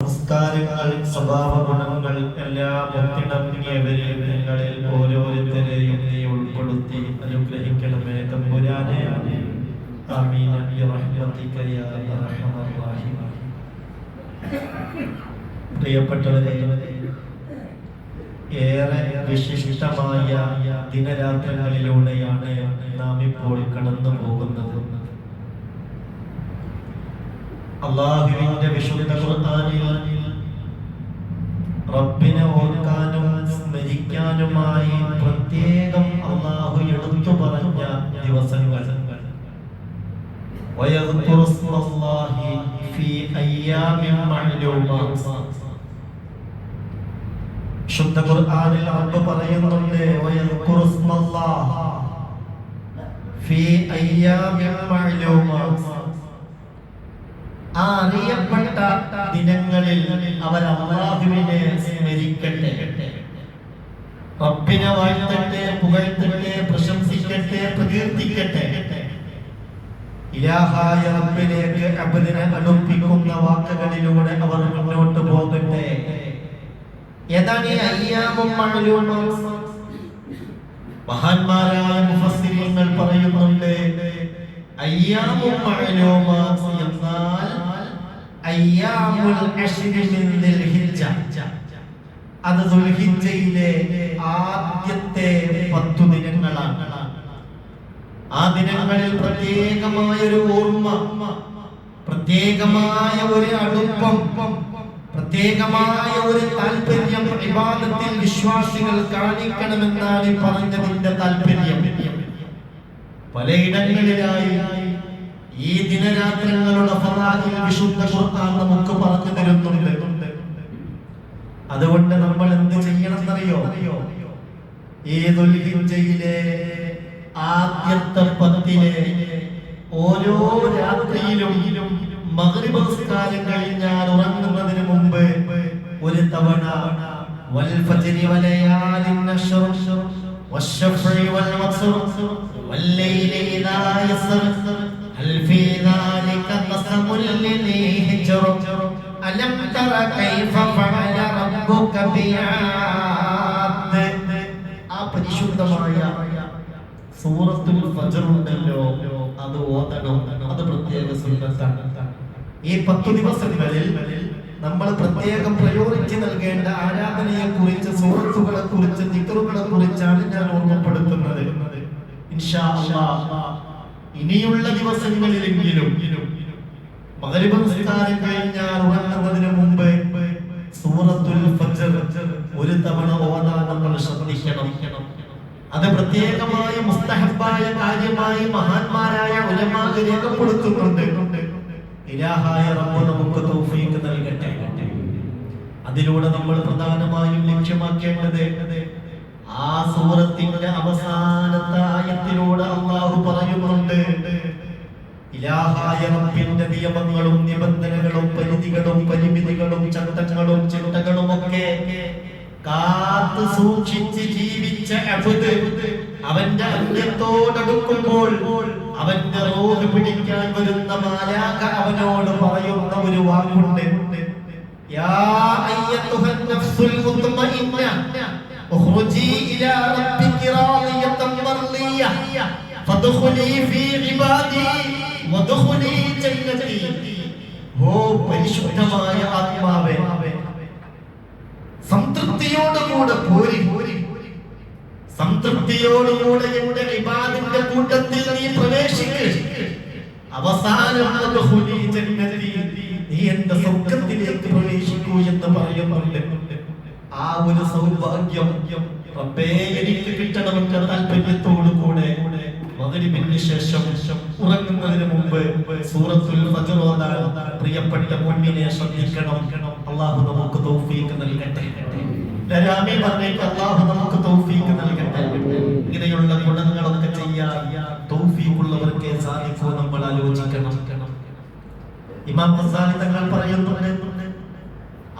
സംസ്കാരങ്ങൾ സ്വഭാവ ഗുണങ്ങൾ എല്ലാം ഒത്തിണങ്ങിയവരെ നിങ്ങളിൽ ഓരോരുത്തരെയും നീ ഉൾപ്പെടുത്തി അനുഗ്രഹിക്കണമേ. തമ്പുരാനെ. പ്രിയപ്പെട്ടവരെ ഏറെ വിശിഷ്ടമായ ദിനരാത്രങ്ങളിലൂടെയാണ് നാം ഇപ്പോൾ കടന്നു പോകുന്നത് അള്ളാഹുവിന്റെ വിശുദ്ധ ഖുർആനിൽ റബ്ബിനെ ഓർക്കാനും സ്മരിക്കാനുമായി പ്രത്യേകം അള്ളാഹു എടുത്തു പറഞ്ഞ ദിവസങ്ങൾ ويذكر اسم الله في أيام معلومات ശുദ്ധ ഖുർആനിൽ റബ്ബ് പറയുന്നുണ്ട് ويذكر اسم الله في أيام معلومات ആ അറിയപ്പെട്ട ദിനങ്ങളിൽ അവർ അള്ളാഹുവിനെ സ്മരിക്കട്ടെ. റബ്ബിനെ വാഴ്ത്തട്ടെ പുകഴ്ത്തട്ടെ പ്രശംസിക്കട്ടെ പ്രകീർത്തിക്കട്ടെ. ഇലാഹായ റബ്ബിലേക്ക് അബദിനെ അടുപ്പിക്കുന്ന വാക്കുകളിലൂടെ അവർ മുന്നോട്ട് പോകട്ടെ. ഏതാണ് ഈ അയ്യാമും മഅലൂമും? മഹാന്മാരായ മുഫസ്സിരീങ്ങൾ പറയുന്നുണ്ട് അയ്യാമും മഅലൂമാത്ത് എന്നാൽ അയ്യാമുൽ അശ്രി മിൻ ദിൽഹിജ്ജ അത് ദുൽഹിജ്ജയിലെ ആദ്യത്തെ പത്തു ദിനങ്ങളാണ്. ആ ദിനങ്ങളിൽ പ്രത്യേകമായ ഒരു ഓർമ്മ പ്രത്യേകമായ ഒരു അടുപ്പം പ്രത്യേകമായ ഒരു താല്പര്യം വിവാദത്തിൽ വിശ്വാസികൾ കാണിക്കണമെന്നാണ് പറഞ്ഞതിന്റെ താല്പര്യം. പലയിടങ്ങളിലായി ഈ ദിനരാത്രങ്ങളുടെ ഫറാഹിൽ വിശുദ്ധ ഖുർആൻ നമുക്ക് പറഞ്ഞു തരുന്നുണ്ട് അതുകൊണ്ട് നമ്മൾ എന്ത് ചെയ്യണമെന്നറിയോ ഈ ദുൽഹിജ്ജയിലെ ആദ്യത്തെ പത്തിലെ ഓരോ രാത്രിയിലും മഗ്രിബ് നിസ്കാരം കഴിഞ്ഞാൽ ഉറങ്ങുന്നതിന് മുമ്പ് ഒരു തവണ വൽ ഫജ്രി വലയാലിൻ നശ്ർ والشفع والوتر والليل إذا يسر هل في ذلك قسم لذي حجر ألم تر كيف فعل ربك بعاد ആ പരിശുദ്ധമായ സൂറത്തുൽ ഫജർ ഉണ്ടല്ലോ അത് ഓതണം അത് പ്രത്യേക സുന്നത്താണ് ഈ പത്തു ദിവസങ്ങളിൽ നമ്മൾ പ്രത്യേകം പ്രയോറിറ്റി നൽകേണ്ട ആരാധനയെ കുറിച്ച് സൂറത്തുകളെ കുറിച്ച് ദിക്കറുകളെ കുറിച്ചാണ് ഞാൻ ഓർമ്മപ്പെടുത്തുന്നത് ഇൻഷാ അല്ലാഹ് ഇനിയുള്ള ദിവസങ്ങളിലെങ്കിലും മഗ്രിബ് നിസ്കാരം കഴിഞ്ഞാൽ ഉണർന്നതിന് മുമ്പ് സൂറത്തുൽ ഫജ്ർ ഒരു തവണ ഓതാൻ നമ്മൾ ശ്രദ്ധിക്കണം. അത് പ്രത്യേകമായ മുസ്തഹബായ കാര്യമായി മഹാന്മാരായ ഉലമാവ് രേഖപ്പെടുത്തുന്നുണ്ട്. ഇലാഹായ റബ്ബ് നമുക്ക് തൗഫീഖ് നൽകട്ടെ. അതിലൂടെ നമ്മൾ പ്രധാനമായും ലക്ഷ്യമാക്കേണ്ടത് ആ സൂറത്തിന്റെ അവസാനത്തെ ആയത്തിലൂടെ അള്ളാഹു പറയുന്നുണ്ട്. ഇലാഹായ റബ്ബിന്റെ നിയമങ്ങളും നിബന്ധനകളും പരിധികളും പരിമിതികളും ചട്ടങ്ങളും ചിട്ടകളും ഒക്കെ കാത്തു സൂക്ഷിച്ച് ജീവിച്ച അബുദ് അവന്റെ അന്യത്തോടടുക്കുമ്പോൾ അവന്റെ റോഹ് പിടിക്കാൻ വരുന്ന മാലാക അവനോട് പറയുന്ന ഒരു വാക്കുണ്ട്. യാ അയ്യത്തുഹൻ നഫ്സുൽ മുത്മഇന്ന. ഉഖ്റുജി ഇലാ ربك റാദിയതൻ മർദിയ ഫദ്ഖുലി ഫീ ഇബാദി വദ്ഖുലി ജന്നതി ഓ പരിശുദ്ധമായ ആത്മാവേ. സംതൃപ്തിയോടുകൂടെ പോരി. സംതൃപ്തിയോടുകൂടെ എന്റെ വിവാദിന്റെ കൂട്ടത്തിൽ നീ പ്രവേശിക്കുക അവസാനം. നീ എന്റെ സ്വർഗത്തിലേക്ക് പ്രവേശിക്കൂ എന്ന് പറയുന്നുണ്ട്. ആ ഒരു സൗഭാഗ്യം റബ്ബേ എനിക്ക് കിട്ടണമെന്ന താല്പര്യത്തോടു കൂടെ ശേഷം ഉറങ്ങുന്നതിന് മുമ്പ് സൂറത്തുൽ ഓതാൻ പ്രിയപ്പെട്ട ശ്രദ്ധിക്കണം. നമുക്ക് നൽകട്ടെ. നമുക്ക് നൽകട്ടെ. ഇങ്ങനെയുള്ള ചെയ്യാൻ നമ്മൾ ആലോചിക്കണം. ഇമാം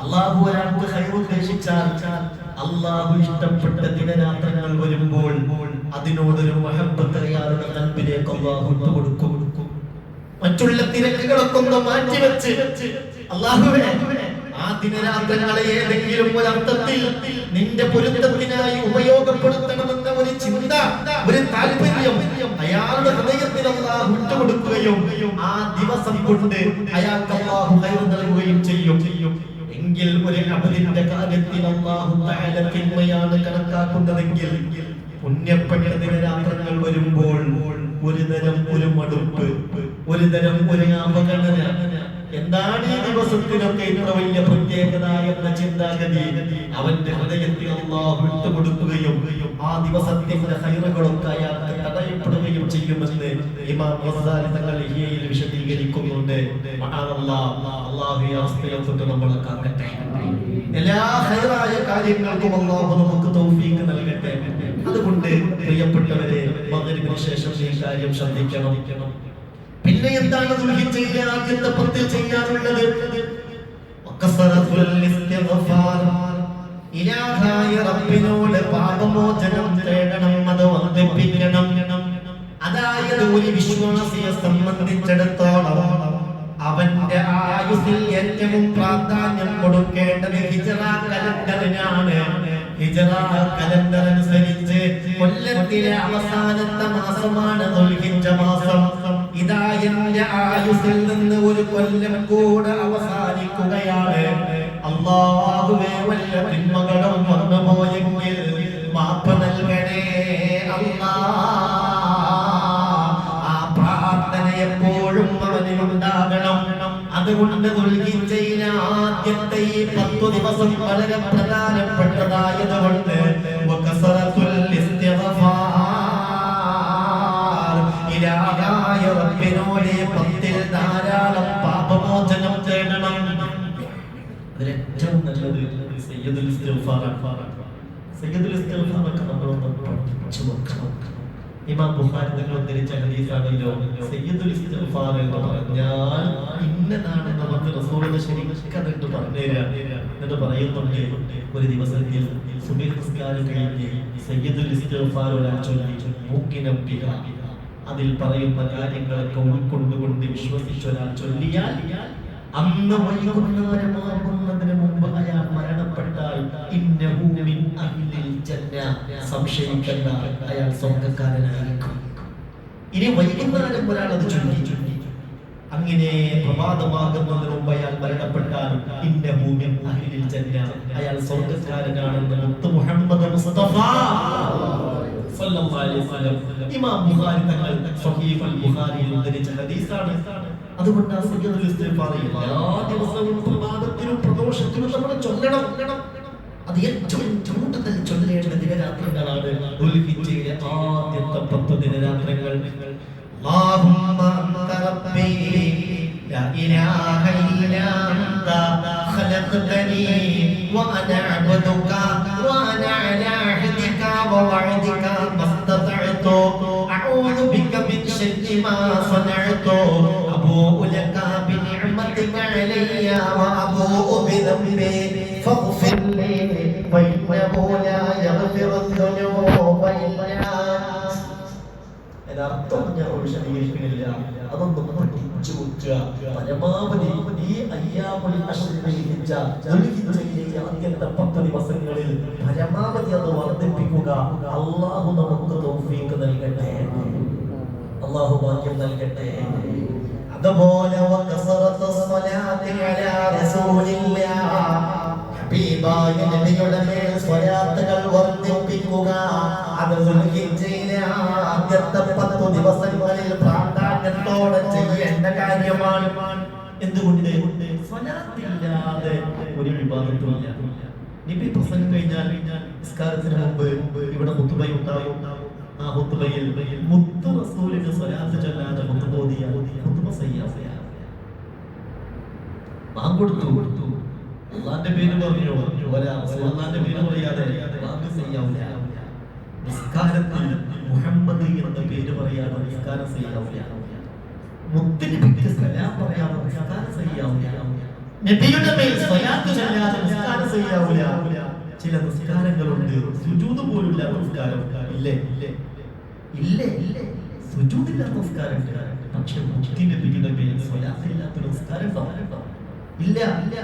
അള്ളാഹു ഒരാൾക്ക് കഴിവ് ഉദ്ദേശിച്ചാൽ അള്ളാഹു ഇഷ്ടപ്പെട്ട ദിനരാത്രങ്ങൾ വരുമ്പോൾ അതിനോടൊരു മഹബത്ത് അയാളുടെ കൽബിലേക്ക് അള്ളാഹു കൊടുക്കും. മറ്റുള്ള തിരക്കുകളൊക്കെ ഒന്ന് മാറ്റിവെച്ച് അള്ളാഹുവേ ആ ദിനരാത്രങ്ങളെ ഏതെങ്കിലും ഒരു അർത്ഥത്തിൽ നിന്റെ പൊരുത്തത്തിനായി ഉപയോഗപ്പെടുത്തണമെന്ന ഒരു ചിന്ത ഒരു താല്പര്യം അയാളുടെ ഹൃദയത്തിൽ അള്ളാഹു വിട്ടുകൊടുക്കുകയും ആ ദിവസം കൊണ്ട് അയാൾക്ക് അള്ളാഹു നൽകുകയും ഒരു കാര്യത്തിൽ അള്ളാഹു തആല തിന്മയാണ് കണക്കാക്കുന്നതെങ്കിൽ പുണ്യപ്പെട്ട ദിനരാത്രങ്ങൾ വരുമ്പോൾ ഒരു തരം ഒരു മടുപ്പ് ഒരു തരം ഒരു അവഗണന എന്താണ് ഈ ദിവസത്തിനൊക്കെ ഇത്ര വലിയ പ്രത്യേകത എന്ന ചിന്താഗതി? അവന്റെ ഹൃദയത്തിൽ അള്ളാഹു വിട്ടുകൊടുക്കുകയും ആ ദിവസത്തിന്റെ ഹൈറുകളൊക്കെ അയാൾക്ക് തടയപ്പെടുകയും ചെയ്യുമെന്ന് ഇമാം ഗസാലി തങ്ങൾ ഇഹ്യയിൽ വിശദീകരിക്കുന്നുണ്ട്. അള്ളാഹു അവസ്ഥയെ തൊട്ട് നമ്മളെ കാക്കട്ടെ. എല്ലാ ഹൈറായ കാര്യങ്ങൾക്കും അള്ളാഹു നമുക്ക് തൗഫീക്ക് നൽകട്ടെ. അതുകൊണ്ട് പ്രിയപ്പെട്ടവരെ മകരിന് ശേഷം ഈ കാര്യം ശ്രദ്ധിക്കണം. പിന്നെ എന്താണ് ദുൽഹിജ്ജയിലെ ആദ്യത്തെ പത്തിൽ ഇസ്തിഗ്ഫാർ. ഇലാഹായ റബ്ബിനോട് പാപമോചനം തേടണം അത് വർദ്ധിപ്പിക്കണം. അതായത് ഒരു വിശ്വാസിയെ സംബന്ധിച്ചിടത്തോളം അവന്റെ ആയുസിൽ ഏറ്റവും പ്രാധാന്യം കൊടുക്കേണ്ടത് ഹിജറ കലണ്ടറിനാണ്. കലണ്ടർ അനുസരിച്ച് കൊല്ലത്തിലെ അവസാനത്തെ മാസമാണ് മാസം. ഇതാ എന്റെ ആയുസിൽ നിന്ന് ഒരു കൊല്ലം കൂടെ അവസാനിക്കുകയാണ്. അള്ളാഹുവേ വല്ല തിന്മകളും വന്നു പോയെങ്കിൽ മാപ്പ് നൽകണേ അല്ലാ. ആ പ്രാർത്ഥന എപ്പോഴും അവനിൽ ഉണ്ടാകണം അതുകൊണ്ട് ആദ്യത്തെ ഈ പത്തു ദിവസം വളരെ പ്രധാനപ്പെട്ടതായതുകൊണ്ട് ഇലാഹായ റബ്ബിനോട് പത്തിൽ ധാരാളം പാപമോചനം തേടണം അതിൽ ഏറ്റവും നല്ലത് സയ്യിദുൽ സയ്യിദുൽ ഇസ്തിഗ്ഫാറൊക്കെ നമ്മളൊന്ന് പഠിച്ചു വെക്കണം. ഇമാം ബുഖാരി തങ്ങൾ ഉദ്ധരിച്ച ഹദീസാണല്ലോ സയ്യിദുൽ ഇസ്തിഗ്ഫാർ എന്ന് പറഞ്ഞാൽ ഇന്നതാണ് നമുക്ക് റസൂലുള്ളാഹി ശരിക്കും അതിട്ട് പറഞ്ഞുതരാം എന്നിട്ട് പറയുന്നുണ്ട്. ഒരു ദിവസത്തിൽ അതിൽ പറയുന്ന കാര്യങ്ങളൊക്കെ ഉൾക്കൊണ്ടുകൊണ്ട് വിശ്വസിച്ച ഒരാൾ ചൊല്ലിയാൽ അന്ന് വൈകുന്നേരമാകുന്നതിന് മുമ്പ് അയാൾ മരണപ്പെട്ടാൽ സംശയിക്കണ്ട അയാൾ സ്വന്തക്കാരനായിരിക്കും ഇനി വൈകുന്നേരം ഒരാൾ അത് ചൊല്ലിച്ചു ചൊല്ലി. അങ്ങനെ പ്രഭാതമാകുന്നതിന് മുമ്പ് അയാൾ മരണപ്പെട്ടാൽ ഇന്റെ ഭൂമി അഹിലിൽ ചെന്ന അയാൾ സ്വർഗക്കാരനാണെന്ന് മുത്ത് മുഹമ്മദ് മുസ്തഫ ഇമാം ബുഖാരി ബുഖാരിയിൽ ഉദ്ധരിച്ച ഹദീസാണ്. നമ്മൾ ചൊല്ലണം. ആദ്യത്തെ പത്ത് ദിനരാത്രങ്ങൾ. അല്ലാഹുമ്മ لا إله إلا أنت خلقتني وأنا عبدك وأنا على عهدك ووعدك ما استطعت أعوذ بك من شر ما صنعت أبوء لك بنعمتك علي وأبوء بذنبي فاغفر لي فإنه لا يغفر الذنوب إلا أنت യഥാർത്ഥം ഞാൻ വിശദീകരിക്കുന്നില്ല അതൊന്നും വെക്കുക പരമാവധി ഈ അയ്യാമുൽ അശ്വഹിച്ച ആദ്യത്തെ പത്ത് ദിവസങ്ങളിൽ പരമാവധി അത് വർദ്ധിപ്പിക്കുക. അള്ളാഹു നമുക്ക് തൗഫീഖ് നൽകട്ടെ. അള്ളാഹു ഭാഗ്യം നൽകട്ടെ. അതുപോലെ ഹബീബായ നബിയുടെ മേൽ സ്വലാത്തുകൾ വർദ്ധിപ്പിക്കുക. അത് ദുൽഹിജ്ജയിലെ ആദ്യത്തെ പത്തു ദിവസങ്ങളിൽ പ്രാധാന്യത്തോടെ ചെയ്യേണ്ട കാര്യമാണ്. എന്തുകൊണ്ട്? സ്വലാത്തില്ലാതെ ഒരു വിവാദത്തുമില്ല നബി പ്രസംഗം കഴിഞ്ഞാൽ നിസ്കാരത്തിന് മുമ്പ് ഇവിടെ മുത്തുബൈ ഉണ്ടാവും. ആ ഹുത്തുബയിൽ മുത്തു റസൂലിന് സ്വലാത്ത് ചൊല്ലാതെ മുത്തുബോധിയ ഹുത്തുബ സയ്യാസയാ ബാങ്ക് കൊടുത്തു. അള്ളാന്റെ പേര് പറഞ്ഞു? അള്ളാന്റെ പേര് പറയാതെ ബാങ്ക് ചെയ്യാവില്ല നിസ്കാരത്തിൽ മുഹമ്മദ് എന്ന പേര് പറയാതെ നിസ്കാരം ചെയ്യാവില്ല മുത്തനബിക്ക് സലാം പറയാൻ നിസ്കാരം ചെയ്യാവില്ല നബിയുടെ മേൽ സ്വലാത്ത് ചൊല്ലാതെ നിസ്കാരം ചെയ്യാവില്ല ചില നിസ്കാരങ്ങളുണ്ട്. സുജൂദ് പോലുള്ള നിസ്കാരം. ഇല്ലേ? ഇല്ലേ? ഇല്ലേ ഇല്ലേ സുജൂതില്ല നിസ്കാരം. പക്ഷെ മുക്തി നബിയുടെ മേൽ സ്വലാത്തില്ലാത്ത നിസ്കാരം. ഇല്ല. ഇല്ല.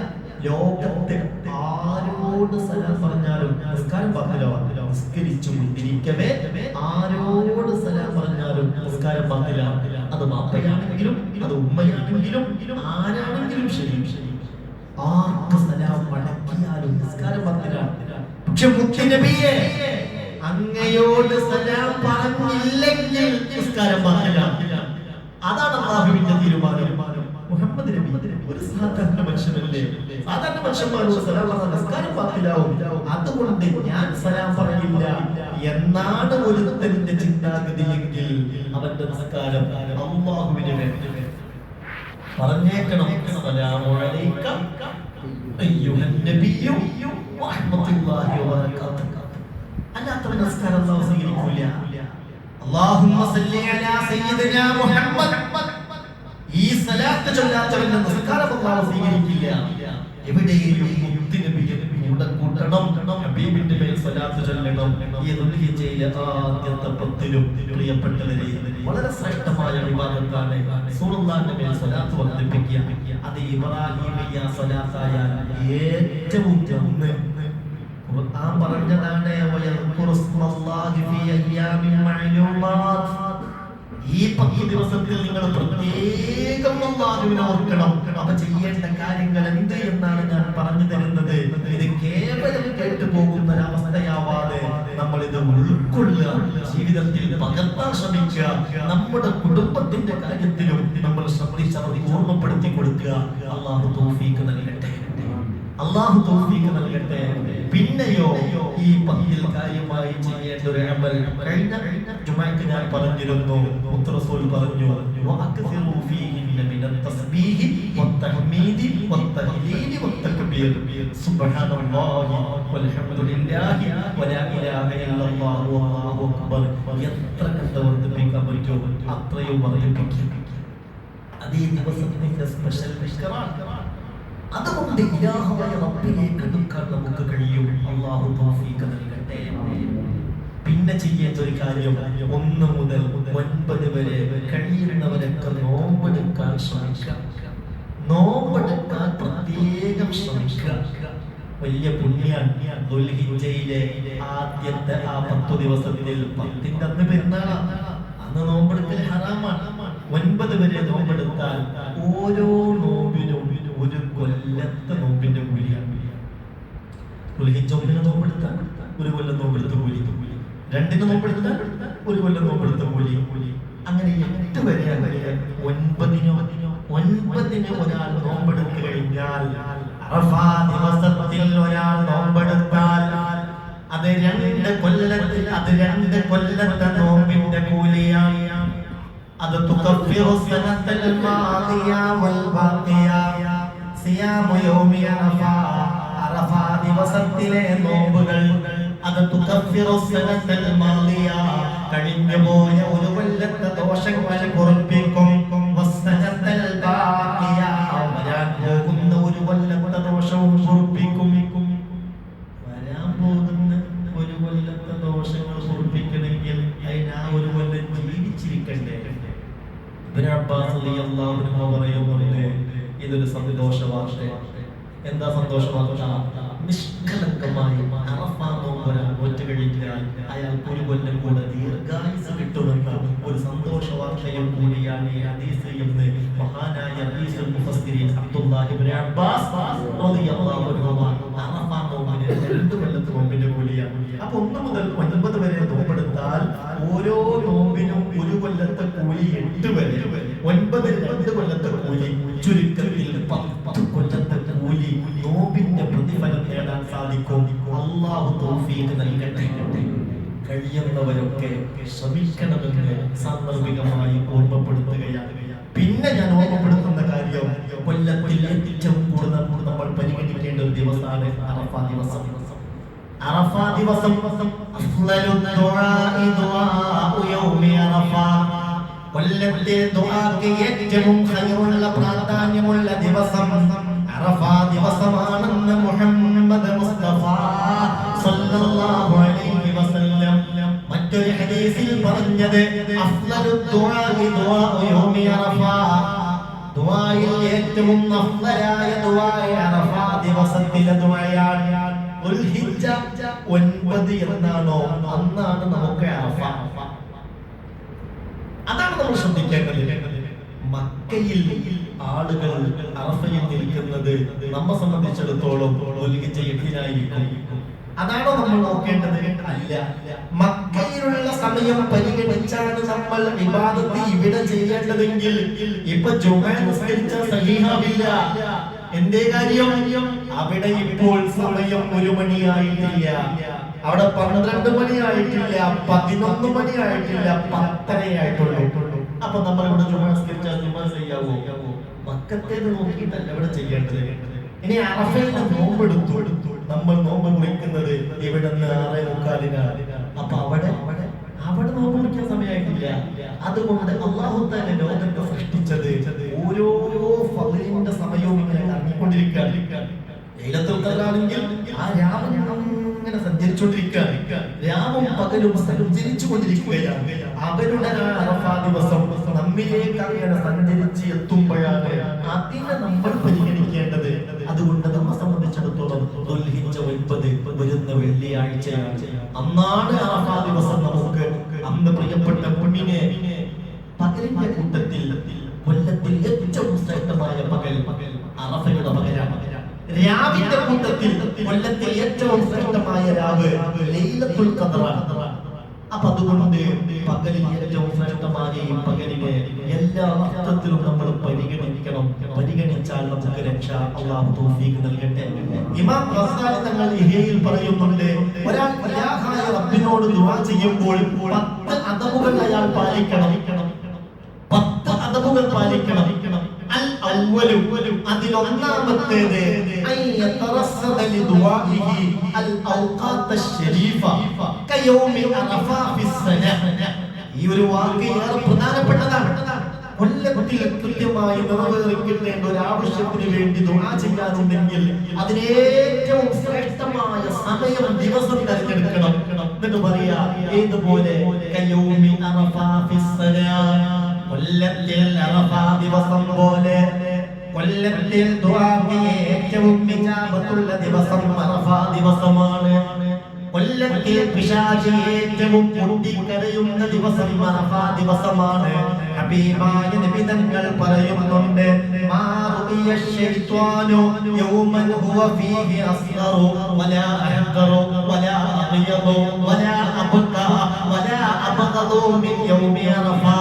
ലോകത്തെ ആരോട് സലാം പറഞ്ഞാലും നിസ്കാരം പറഞ്ഞില്ല നിസ്കരിച്ചു ഇരിക്കവേ ആരോട് സലാം പറഞ്ഞാലും നിസ്കാരം പറഞ്ഞില്ല അത് മാപ്പയാണെങ്കിലും അത് ഉമ്മയാണെങ്കിലും ആരാണെങ്കിലും ശരി. ആർക്ക് നിസ്കാരം സലാം പറഞ്ഞില്ലെങ്കിൽ നിസ്കാരം അതാണ് തീരുമാനം മുഹമ്മദ് ഒരു സാധാരണ മനുഷ്യനല്ലേ? സാധാരണ മനുഷ്യന്മാരോട് സലാം പറഞ്ഞ നിസ്കാരം പാത്തിലാവും. അതുകൊണ്ട് ഞാൻ സലാം പറയില്ല. എന്നാണ് ഒരുത്തന്റെ ചിന്താഗതിയെങ്കിൽ അവന്റെ നിസ്കാരം അള്ളാഹുവിന് വേണ്ടി പറഞ്ഞേക്കണം. സലാമു അലൈക അയ്യുഹൻ നബിയ്യു വറഹ്മത്തുള്ളാഹി വബറകാതുഹു. അല്ലാത്തവൻ അല്ലാഹുമ്മ സല്ലി അലാ സയ്യിദിനാ മുഹമ്മദ് ഈ സലാത്ത് ചൊല്ലാത്തവന്റെ നിസ്കാരം അല്ലാഹു സ്വീകരിക്കില്ല എവിടെയും മുത്തുനബിയെ കൂടെ കൂട്ടണം. ഹബീബിന്റെ മേൽ സലാത്ത് ചൊല്ലണം. ഈ ദുൽഹിജ്ജയിലെ ആദ്യത്തെ പത്തിലും പ്രിയപ്പെട്ടവരെ വളരെ ശ്രേഷ്ഠമായ വിവാദത്താണ് റസൂലുള്ളാഹിന്റെ മേൽ സലാത്ത് വർദ്ധിപ്പിക്കുക. അത് ഇബ്രാഹിമിയ സലാത്തായാൽ ഏറ്റവും ചെന്ന് ഖുർആൻ പറഞ്ഞതാണ് ഈ പത്ത് ദിവസത്തിൽ നിങ്ങൾ പ്രത്യേകം അല്ലാഹുവിനെ ഓർക്കണം അപ്പൊ ചെയ്യേണ്ട കാര്യങ്ങൾ എന്ത് എന്നാണ് ഞാൻ പറഞ്ഞു തരുന്നത്? ഇത് കേവലം കേട്ടു പോകുന്ന ഒരവസ്ഥയാവാതെ നമ്മൾ ഇത് ഉൾക്കൊള്ളുക ജീവിതത്തിൽ പകർത്താൻ ശ്രമിക്കുക നമ്മുടെ കുടുംബത്തിന്റെ കാര്യത്തിലും നമ്മൾ ശ്രദ്ധിച്ചവർ ഓർമ്മപ്പെടുത്തി കൊടുക്കുക. അള്ളാഹു തോഫീക്ക് നൽകട്ടെ. അള്ളാഹു തൗഫീഖ് നൽകട്ടെ. പിന്നെയോ ഈ പത്തിൽ കാര്യമായി ചെയ്യേണ്ട ഒരു അമൽ. കഴിഞ്ഞ ജുമാക്ക് ഞാൻ പറഞ്ഞിരുന്നു. മുത്ത് റസൂൽ പറഞ്ഞു എത്ര അത്രയും അത് ദിവസത്തിന്റെ സ്പെഷ്യൽ അതുകൊണ്ട് ഇലാഹമായ റബ്ബിനെ കടുക്കാൻ നമുക്ക് കഴിയും. അള്ളാഹു നൽകട്ടെ. പിന്നെ ചെയ്യേണ്ട ഒരു കാര്യം ഒന്ന് മുതൽ ഒൻപത് വരെ കഴിയുന്നവരൊക്കെ നോമ്പെടുക്കാൻ ശ്രമിക്കാം നോമ്പെടുക്കാൻ പ്രത്യേകം ശ്രമിക്കാം വലിയ പുണ്യാണ് ആദ്യത്തെ ആ പത്തു ദിവസത്തിൽ പത്തിന്റെ അന്ന് പെരുന്നാളാണ് അന്ന് നോമ്പെടുക്കൽ ഹറാമാണ്. ഒൻപത് വരെ നോമ്പെടുത്താൽ ഓരോ കൊല്ലത്തെ നോമ്പിന്റെ കൂലിയാണ് ദുൽഹിജ്ജ ഒന്നിന് നോമ്പെടുത്താൽ ഒരു കൊല്ലം നോമ്പെടുത്ത കൂലി രണ്ടിന് നോമ്പെടുത്താൽ ഒരു കൊല്ലം നോമ്പെടുത്ത കൂലി അങ്ങനെ എട്ട് വരെയാണ് ഒൻപതിനോ ഒൻപതിന് ഒരാൾ നോമ്പെടുത്തു കഴിഞ്ഞാൽ ദിവസത്തിൽ ഒരാൾ നോമ്പെടുത്താൽ അത് രണ്ട് കൊല്ലത്തിൽ അത് രണ്ട് കൊല്ലത്തെ നോമ്പിന്റെ കൂലിയാണ് അത് തുകഫിറു സനത്തൽ മാദിയ വൽ ബാഖിയ. അറഫ ദിവസത്തിലെ നോമ്പുകൾ. അത് കഴിഞ്ഞു പോയ ഒരു കൊല്ലത്തെ ദോഷങ്ങൾ കുറപ്പിക്കും. വരാൻ പോകുന്ന ഒരു കൊല്ലത്തെ ദോഷവും കുറപ്പിക്കും. വരാൻ പോകുന്ന ഒരു കൊല്ലത്തെ ദോഷങ്ങൾ പൊറുപ്പിക്കണമെങ്കിൽ അതിന് ആ ഒരു കൊല്ലം ജീവിച്ചിരിക്കണ്ടേ? ഇബ്നു അബ്ബാസ് അൻഹു പറയുന്നുണ്ട് ഇതൊരു സന്തോഷ വാർത്തയാണ് എന്താ സന്തോഷ വാർത്ത നിഷ്കളങ്കമായി ഒറ്റ കഴിഞ്ഞാൽ അയാൾക്ക് ഒരു കൊല്ലം കൂടെ ദീർഘായുസ് കിട്ടുമെന്ന ഒരു സന്തോഷ വാർത്തയും കൂടിയാണ് ഹദീസ് എന്ന് മഹാനായ ഹദീസുൽ മുഫസ്സിരി അബ്ദുല്ലാഹി ഇബ്നു അബ്ബാസ് റളിയല്ലാഹു അൻഹു അറഫാ നോമ്പിന് രണ്ട് കൊല്ലത്തെ നോമ്പിന്റെ കൂലിയാണ് അപ്പൊ ഒന്ന് മുതൽ ഒൻപത് വരെ നോമ്പെടുത്താൽ ഓരോ നോമ്പിനും ഒരു കൊല്ലത്തെ കൂലി എട്ട് വരെ ഒൻപതിൽ രണ്ട് കൊല്ലത്തെ കൂലി ചുരുക്കത്തിൽ പത്ത് കൊല്ലത്തെ കൂലി പ്രതിഫലം നേടാൻ സാധിക്കും. അള്ളാഹു തൗഫീഖ് നൽകട്ടെ. കഴിയുന്നവരൊക്കെ ശ്രമിക്കണമെന്ന് സാന്ദർഭികമായി ഓർമ്മപ്പെടുത്തുകയാണ്. പിന്നെ ഞാൻ ഓർമ്മപ്പെടുത്തുന്ന കാര്യം കൊല്ലത്തിൽ ഏറ്റവും കൂടുതൽ നമ്മൾ പരിഗണിക്കേണ്ട ഒരു ദിവസമാണ് അറഫ ദിവസം. അറഫ ദിവസം അഫ്ളലു ദുആഇ ദുആഉ യൗമി അറഫ. കൊല്ലത്തെ ദുആക്ക് ഏറ്റവും പ്രാധാന്യമുള്ള ദിവസം. അറഫ ദിവസമാണെന്ന് മുഹമ്മദ് മുസ്തഫ സല്ലല്ലാഹു അലൈഹി വസല്ലം. മറ്റൊരു ഹദീസിൽ പറഞ്ഞത് അഫ്ളലു ദുആഇ ദുആഉ യൗമി അറഫ. ദുആയിൽ ഏറ്റവും അഫ്ളലായ ദുആ അറഫ മാസത്തിലതുമായാൽ ദുൽഹിജ്ജ ഒൻപത് എന്നാണോ? അന്നാണ് നമുക്ക് അറഫ. അതാണ് നമ്മൾ ശ്രദ്ധിക്കേണ്ടത്. മക്കയിൽ ആളുകൾ അറഫയിൽ നിൽക്കുന്നത് നമ്മെ സംബന്ധിച്ചിടത്തോളം എട്ടിനായിരിക്കും അതാണോ നമ്മൾ നോക്കേണ്ടത്? അല്ല. മക്കയിലുള്ള സമയം പരിഗണിച്ചാണ് നമ്മൾ വിവാദത്തിൽ ഇവിടെ ചെയ്യേണ്ടതെങ്കിൽ ഇപ്പൊ ജുമ നിസ്കരിച്ച എന്തേ കാര്യം? അവിടെ ഇപ്പോൾ സമയം ഒരു മണിയായിട്ടില്ല. അവിടെ പന്ത്രണ്ട് മണിയായിട്ടില്ല പതിനൊന്ന് മണിയായിട്ടില്ല പത്തരയായിട്ടുള്ളൂ. അപ്പൊ നമ്മൾ ഇവിടെ ജുമ നിസ്കരിച്ചാൽ ചെയ്യാവോ മക്കത്തേത് നോക്കിയിട്ടല്ല ഇവിടെ ചെയ്യേണ്ടത്. ഇനി അറഫയിൽ നോമ്പെടുത്തു. നമ്മൾ നോമ്പ് മുറിക്കുന്നത് ഇവിടെ നിന്ന് ആറേ മുക്കാലിനാണ്. അപ്പൊ അവിടെ അവിടെ നോമ്പ് മുറിക്കാൻ സമയമായിട്ടില്ല. അതുകൊണ്ട് അള്ളാഹു തന്നെ ലോകത്തെ സൃഷ്ടിച്ചത് ഓരോ ഫലിന്റെ സമയവും ഇങ്ങനെ കറങ്ങിക്കൊണ്ടിരിക്കുകയാണ്. ലൈലത്തുൽ ഖദറാണെങ്കിൽ ആ രാമൻ അങ്ങനെ സഞ്ചരിച്ചുകൊണ്ടിരിക്കുകയാണ് രാവും പകലും സഞ്ചരിച്ചു കൊണ്ടിരിക്കുകയാണ് അവരുടെ ദിവസം നമ്മിലേക്ക് അങ്ങനെ സഞ്ചരിച്ച് എത്തുമ്പോഴാണ് അതിനെ നമ്മൾ പരിഗണിക്കേണ്ടത്. അതുകൊണ്ട് നമ്മെ സംബന്ധിച്ചിടത്തോളം വരുന്ന വെള്ളിയാഴ്ചയാണ്. അന്നാണ് അറഫാ ദിവസം നമുക്ക് അന്ന് പ്രിയപ്പെട്ട പെണ്ണിനെ പകലിന്റെ കൂട്ടത്തിൽ കൊല്ലത്തിൽ ഏറ്റവും ശ്രേഷ്ഠമായ പകൽ അറഫയുടെ പകലാണ്. രാവിന്റെ കൂട്ടത്തിൽ കൊല്ലത്തിൽ ഏറ്റവും ശ്രേഷ്ഠമായ രാവ് ലൈലത്തുൽ ഖദറാണ്. അപ്പൊ അതുകൊണ്ട് പകലിൽ ഏറ്റവും ശ്രേഷ്ഠമായ ഈ പകലിനെ എല്ലാ അർത്ഥത്തിലും നമ്മൾ പരിഗണിക്കണം. പരിഗണിച്ചാൽ നമുക്ക് രക്ഷ അള്ളാഹു തൗഫീഖ് നൽകട്ടെ. ഇമാം റസാലി തങ്ങൾ ഇഹയിൽ പറയുന്നുണ്ട് ഒരാൾ ഇലാഹായ റബ്ബിനോട് ദുആ ചെയ്യുമ്പോൾ പത്ത് അദബുകൾ അയാൾ പാലിക്കണം. പത്ത് അദബുകൾ പാലിക്കണം. അതിലൊന്നാമത്തേത് ഒരു ഒരു ആവശ്യത്തിന് വേണ്ടി ദുആ ചെയ്യാനുണ്ടെങ്കിൽ അതിനേറ്റവും ശ്രേഷ്ഠമായ സമയം ദിവസം തിരഞ്ഞെടുക്കണം. എന്നിട്ട് പറയാ ഏതുപോലെ? കൊല്ലത്തിൽ അറഫാ ദിവസം പോലെ കൊല്ലത്തിൽ ദുആക്ക് ഏറ്റവും ഇജാബത്തുള്ള ദിവസം അറഫാ ദിവസമാണ്. കൊല്ലത്തിൽ പിശാചി ഏറ്റവും പൊട്ടിക്കരയുന്ന ദിവസം അറഫാ ദിവസമാണ്. ഹബീബായ നിബിതങ്ങൾ പറയുന്നുണ്ട് മാ റുഇയ ശൈത്വാനു യൗമൻ ഹുവ ഫീഹി അസ്ഗറു വലാ അഹ്ഖറു വലാ അഗ്യദു വലാ അബ്ഖാ വലാ അബ്ഗദു മിൻ യൗമി അറഫാ.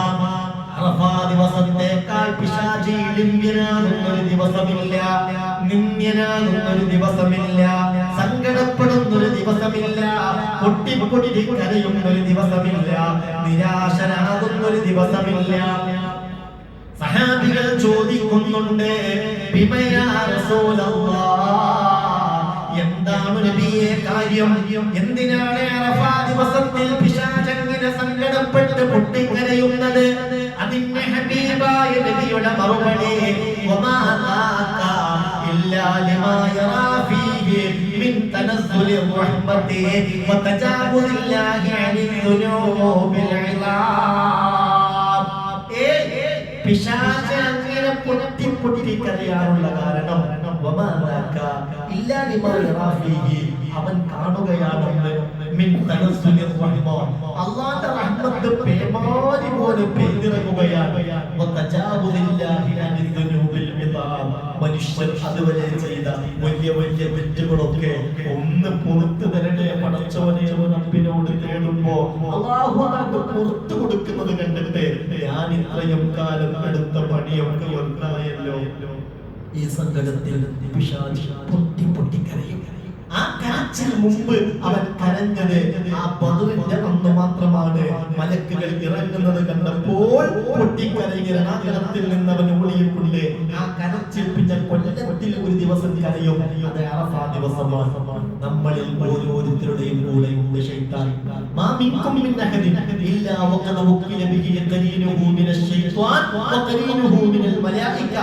ദിവസത്തേക്കാൾ പിശാചി ലിംഗ്യനാകുന്ന ഒരു ദിവസമില്ല. നിന്ദ്യനാകുന്ന ഒരു ദിവസമില്ല. സങ്കടപ്പെടുന്ന ഒരു ദിവസമില്ല. പൊട്ടി പൊട്ടി കരയുന്ന ഒരു ദിവസമില്ല. നിരാശനാകുന്ന ഒരു ദിവസമില്ല. സഹാബികൾ ചോദിക്കുന്നുണ്ട് എന്താണ് നബിയെ കാര്യം? എന്തിനാണ് അറഫാ ദിവസത്തിൽ പിശാചങ്ങനെ സങ്കടപ്പെട്ട് പൊട്ടിക്കരയുന്നത്? അതിന്റെ ഹബീബായ നബിയുടെ മറുപടി. പൊട്ടി പൊട്ടി അവൻ കാണുകയാണെന്ന് അല്ലാഹുവിന്റെ റഹ്മത്ത് പോലെ പിന്തിറങ്ങുകയാണ് മനുഷ്യൻ അതുവരെ ചെയ്ത വലിയ വലിയ തെറ്റുകളൊക്കെ ഒന്ന് പുറത്തു തരട്ടെ പടച്ചവനെ റബ്ബിനോട് തേടുമ്പോ പുറത്തു കൊടുക്കുന്നത് കണ്ടിട്ട് ഞാൻ ഇത്രയും കാലം എടുത്ത പണിയൊക്കെ ഒന്നായല്ലോ ഈ സങ്കടത്തിൽ പൊട്ടി പൊട്ടി കരയും ആ കരച്ചിന് മുമ്പ് അവൻ കരഞ്ഞത് ആ ബദറിന്റെ അന്ന് മാത്രമാണ്. മലക്കുകൾ ഇറങ്ങുന്നത് കണ്ടപ്പോൾ പൊട്ടിക്കരയിൽ ആ കരത്തിൽ നിന്ന് അവൻ ഓടിയിട്ടുണ്ട്. ആ കരച്ചിൽ പിന്നെ കൊല്ലത്തിൽ ഒരു ദിവസം കരയും. അത് അറഫാ ദിവസമാണ്. നമ്മളിൽ ഓരോരുത്തരുടെയും കൂടെ ഉണ്ട് ശൈത്താൻ. മാ മിൻകും മിൻ അഹദിൻ ഇല്ലാ വഖദ വക്കില ബിഹി ഖരീനുഹു മിന ശൈത്വാൻ വഖരീനുഹു മിനൽ മലായിക.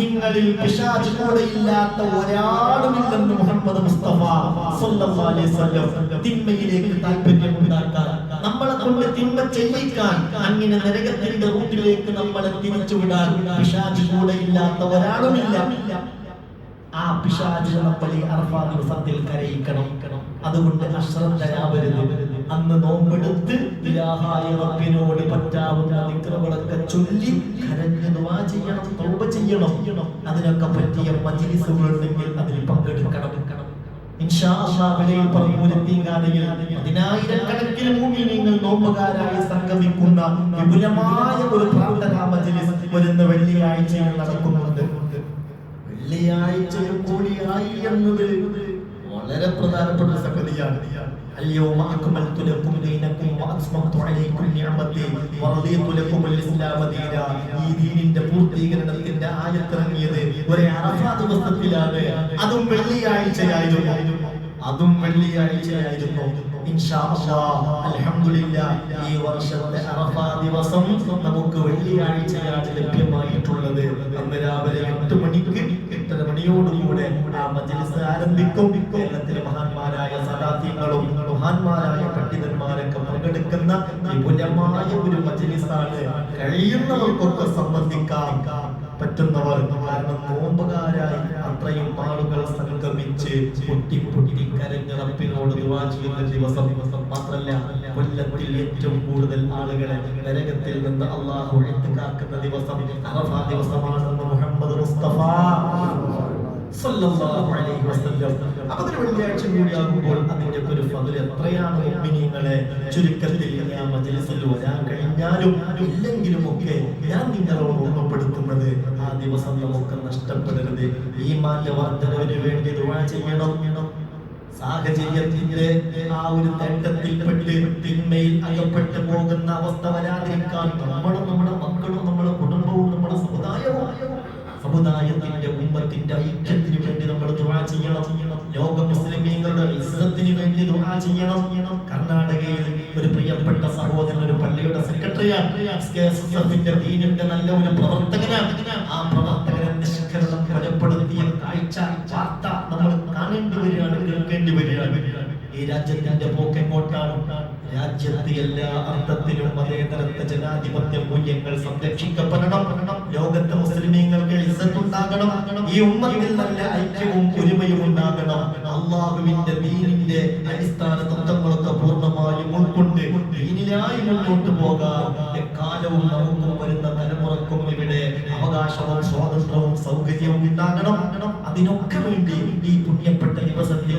നിങ്ങളിൽ പിശാച് കൂടെ ഇല്ലാത്ത ഒരാളുമില്ലെന്ന് മുഹമ്മദ് മുസ്തഫ. നരകത്തിന്റെ റൂട്ടിലേക്ക് നമ്മളെ തിരിച്ചുവിടാൻ പിശാജ് കൂടെ ഇല്ലാത്ത ഒരാളുമില്ല ആ പിശാജ് നമ്മളെ അർഫാ ദിവസത്തിൽ കരയിക്കണം. അതുകൊണ്ട് അശ്രദ്ധരാവരുത് അന്ന് നോമ്പെടുത്ത് റബ്ബിനോട് പറ്റാവുന്ന ദിക്റുകളൊക്കെ ചൊല്ലി ചെയ്യണം ചെയ്യണം. അതിനൊക്കെ പറ്റിയ മജിലിസുകൾ ഉണ്ടെങ്കിൽ അതിൽ പങ്കെടുക്കണം. പതിനായിരക്കണക്കിന് മുഅ്മിനീങ്ങൾ നോമ്പുകാരായി സംഗമിക്കുന്ന വിപുലമായ ഒരു പ്രാർത്ഥനാ മജ്ലിസ് വരുന്ന വെള്ളിയാഴ്ചയിൽ നടക്കുന്നുണ്ട്. വെള്ളിയാഴ്ചയും കൂടിയായി എന്നത് വളരെ പ്രധാനപ്പെട്ട ഒരു സംഗതിയാണ് اليوم أكملت لكم دينكم وأتممت عليكم نعمتي ورضيت لكم الإسلام دينا ഈ ദീനിന്റെ പൂർത്തീകരണത്തിന്റെ ആയത്തിറങ്ങിയത് ഒരു അറഫാ ദിവസത്തിലാണ് അതും വെള്ളിയാഴ്ചയായിരുന്നു അതും വെള്ളിയാഴ്ചയായിരുന്നു ഇൻഷാ അല്ലാഹ് അൽഹംദുലില്ലാഹ് ഈ വർഷത്തെ അറഫാ ദിവസം നമുക്ക് വെള്ളിയാഴ്ചയാണ് ലഭ്യമായിട്ടുള്ളത്. അന്ന് രാവിലെ എട്ട് മണിക്ക് എട്ടര മണിയോടുകൂടെ ആ മജ്ലിസ് ആരംഭിക്കും. കേരളത്തിലെ മഹാന്മാരായ സദാത്യങ്ങളും മഹാന്മാരായ പണ്ഡിതന്മാരൊക്കെ പങ്കെടുക്കുന്ന വിപുലമായ ഒരു മജ്ലിസാണ്. കഴിയുന്നവർക്കൊക്കെ സംബന്ധിക്കാം പറ്റുന്നവർ. കാരണം നോമ്പുകാരായി അത്രയും ആളുകൾ സംഗമിച്ച് പൊട്ടി പൊട്ടി കരഞ്ഞ് ദുആ ചെയ്യുന്ന ദിവസം മാത്രല്ല കൊല്ലത്തിൽ ഏറ്റവും കൂടുതൽ ആളുകളെ നരകത്തിൽ നിന്ന് അള്ളാഹു കാക്കുന്ന ദിവസം അറഫാ ദിവസമാണെന്ന് മുഹമ്മദ് മുസ്തഫ അതിന് വെള്ളിയാഴ്ച കൂടിയാകുമ്പോൾ അതിന്റെ ഒരു ഫضل എത്രയാണ് മുഅ്മിനീങ്ങളെ ചുരുക്കത്തിൽ ഞാൻ മജ്ലിസിൽ വരാൻ ഇല്ലെങ്കിലും ഒക്കെ ഞാൻ നിങ്ങളോട് ഓർമ്മപ്പെടുത്തുന്നത് ആ ദിവസം നമുക്ക് നഷ്ടപ്പെടരുത്. ഈ മാന്യ വർദ്ധനവിന് വേണ്ടി ദുആ ചെയ്യണം. സാഹചര്യത്തിന്റെ ആ ഒരു തേട്ടത്തിൽപ്പെട്ട് തിന്മയിൽ അകപ്പെട്ട് പോകുന്ന അവസ്ഥ വരാതിരിക്കാൻ നമ്മളും നമ്മുടെ മക്കളും നമ്മുടെ കുടുംബവും നമ്മുടെ സമുദായവും സമുദായത്തിന്റെ ഉമ്മത്തിന്റെ ഐക്യത്തിന് വേണ്ടി നമ്മൾ ദുആ ചെയ്യണം. ലോക മുസ്ലിമീങ്ങളുടെ ഇസ്സത്തിന് വേണ്ടി ദുആ ചെയ്യണം. കർണാടകയിൽ ഒരു പ്രിയപ്പെട്ട സഹോദരൻ ഒരു പള്ളിയുടെ സെക്രട്ടറിയാണ്. നല്ല ഒരു പ്രവർത്തകനാണ്. ആ ഈ രാജ്യത്തിന്റെ പോക്ക് എങ്ങോട്ടാണ് രാജ്യത്തെ എല്ലാ അർത്ഥത്തിലും മതേതരത്വ ജനാധിപത്യ മൂല്യങ്ങൾ സംരക്ഷിക്കപ്പെടണം. ലോകത്തെ മുസ്ലിമീങ്ങൾക്ക് ഇസ്സത്ത് ഉണ്ടാകണം ഈ ഉമ്മത്തിൽ നല്ല ഐക്യവും ഒരുമയും ഉണ്ടാകണം. അള്ളാഹുവിന്റെ ദീനിന്റെ അടിസ്ഥാന തത്വങ്ങളൊക്കെ പൂർണമായും ഉൾക്കൊണ്ട് ദീനിലായി മുന്നോട്ട് പോകാം. കാലവും നമുക്കും വരുന്ന തലമുറക്കും ഇവിടെ അവകാശവും സ്വാതന്ത്ര്യവും സൗകര്യവും ഉണ്ടാകണം. അതിനൊക്കെ വേണ്ടി ഈ പുണ്യപ്പെട്ട ദിവസത്തിൽ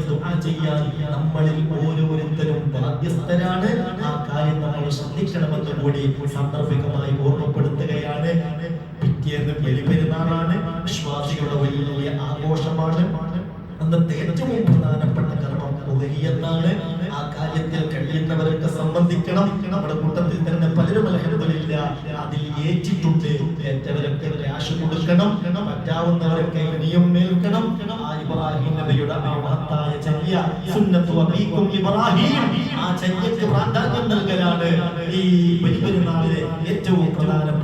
ചെയ്യാൻ നമ്മളിൽ ഓരോരുത്തരും ബാധ്യസ്ഥരാണ്. ആ കാര്യം നമ്മൾ ശ്രദ്ധിക്കണമെന്ന് കൂടി സാന്ദർഭികമായി ഓർമ്മപ്പെടുത്തുകയാണ്. പിറ്റേന്ന് ബലിപെരുന്നാളാണ്. വിശ്വാസികളുടെ വലിയ ആഘോഷമാണ്. അന്നത്തെ ഏറ്റവും പ്രധാനപ്പെട്ട കർമ്മം ഉദരിയെന്നാണ് ആ കാര്യത്തിൽ കഴിയുന്നവരൊക്കെ സംബന്ധിക്കണം. നമ്മുടെ കൂട്ടത്തിൽ തന്നെ പലരും അലഹമില്ല അതിൽ ഏറ്റിട്ടുണ്ട്. കൊടുക്കണം പറ്റാവുന്നവരൊക്കെ ഇനിയും നിൽക്കണം. ആ ഇബ്രാഹിം നബിയുടെ ആ മഹത്തായ ചര്യ സുന്നത്തു അബീക്കും ഇബ്രാഹിം ആ ചര്യക്ക് പ്രാധാന്യം നൽകലാണ് ഈ ബലിപെരുന്നാളിലെ ഏറ്റവും പ്രധാനപ്പെട്ട